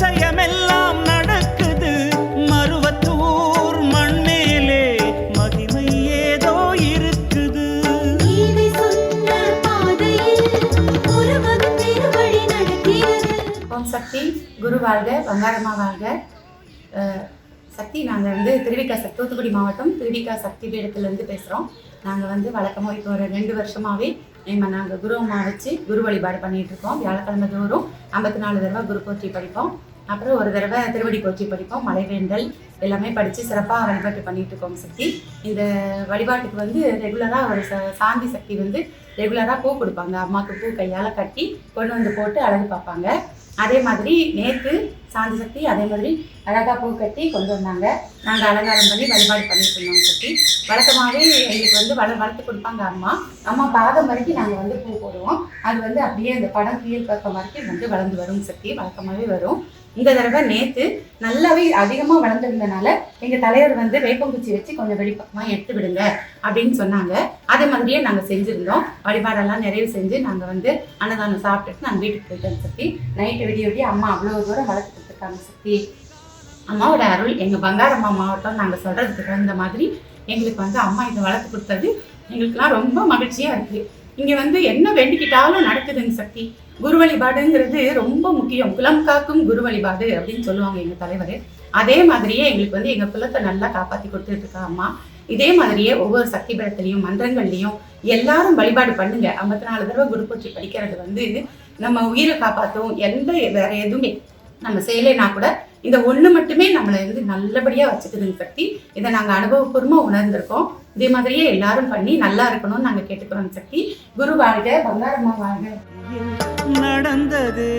அதிசயமெல்லாம் நடக்குது. மருவத்தூர் மண்மேலே மகிமை ஏதோ இருக்குது. ஓம் சக்தி குரு வாழ்க பங்காரம்மா வாழ்க. சக்தி நாங்கள் வந்து திருவிக்கா சக்தி தூத்துக்குடி மாவட்டம் திருவிக்கா சக்தி பீடத்துலேருந்து பேசுகிறோம் நாங்கள் வந்து வழக்கமாக இப்போ ஒரு ரெண்டு வருஷமாகவே நம்ம நாங்கள் குரு அம்மா வச்சு குரு வழிபாடு பண்ணிட்டு இருக்கோம். வியாழக்கிழமை தோறும் ஐம்பத்தி நாலு தடவை குரு போற்றி படிப்போம். அப்புறம் ஒரு தடவை திருவடி போற்றி படிப்போம் மலைவேண்டல் எல்லாமே படித்து சிறப்பாக வழிபாட்டு பண்ணிட்டு இருக்கோம் சக்தி. இந்த வழிபாட்டுக்கு வந்து ரெகுலராக ஒரு ச சாந்தி சக்தி வந்து ரெகுலராக பூ கொடுப்பாங்க. அம்மாவுக்கு பூ கையால் கட்டி கொண்டு வந்து போட்டு அழகு பார்ப்பாங்க. அதே மாதிரி நேற்று சாந்தி சக்தி அதே மாதிரி அழகாக பூ கட்டி கொண்டு வந்தாங்க. நாங்கள் அலங்காரம் பண்ணி வழிபாடு பண்ணிட்டு இருந்தோம் சக்தி. வழக்கமாகவே எங்களுக்கு வந்து வள வளர்த்து கொடுப்பாங்க அம்மா. அம்மா பாதம் வரைக்கும் நாங்கள் வந்து பூ போடுவோம். அது வந்து அப்படியே அந்த படம் கீழ் பக்கம் வரைக்கும் வந்து வளர்ந்து வரும் சக்தி. வழக்கமாகவே வரும். இந்த தடவை நேற்று நல்லாவே அதிகமாக வளர்ந்துருந்தனால எங்கள் தலைவர் வந்து வேப்பங்குச்சி வச்சு கொஞ்சம் வெளிப்பக்கமாக எடுத்து விடுங்க அப்படின்னு சொன்னாங்க. அதே மாதிரியே நாங்கள் செஞ்சுருந்தோம். வழிபாடெல்லாம் நிறைவு செஞ்சு நாங்கள் வந்து அன்னதானம் சாப்பிட்டுட்டு நாங்கள் வீட்டுக்கு போயிட்டோம் சக்தி. நைட்டு விடிய விடிய அம்மா அவ்வளோ தூரம் வளர்த்து இருக்காங்க சக்தி அம்மாவோட அருள் எங்கள் பங்காரம்மா மாவட்டம் நாங்கள் சொல்கிறதுக்கு தகுந்த மாதிரி எங்களுக்கு வந்து அம்மா இதை வளர்த்து கொடுத்தது. எங்களுக்குலாம் ரொம்ப மகிழ்ச்சியாக இருக்குது இங்கே வந்து என்ன வேண்டிக்கிட்டாலும் நடக்குதுங்க சக்தி. குரு வழிபாடுங்கிறது ரொம்ப முக்கியம். குலம் காக்கும் குரு வழிபாடு அப்படின்னு சொல்லுவாங்க எங்கள் தலைவர். அதே மாதிரியே எங்களுக்கு வந்து எங்கள் குலத்தை நல்லா காப்பாற்றி கொடுத்துட்டு இருக்கா அம்மா. இதே மாதிரியே ஒவ்வொரு சக்தி பீடத்துலையும் மந்திரங்கள்லையும் எல்லாரும் வழிபாடு பண்ணுங்க. ஐம்பத்தி நாலு தடவை குரு பூச்சி படிக்கிறது வந்து நம்ம உயிரை காப்பாற்றும் எந்த வேற எதுவுமே நம்ம செய்யலைனா கூட இந்த ஒன்று மட்டுமே நம்மளை வந்து நல்லபடியாக வச்சுக்குதுங்க சக்தி இதை நாங்கள் அனுபவபூர்வமாக உணர்ந்திருக்கோம். இதே மாதிரியே எல்லாரும் பண்ணி நல்லா இருக்கணும்னு நாங்கள் கேட்டுக்கிறோம் சக்தி குரு வாழ்க பங்காரம்மா வாழ்க. நடந்தது.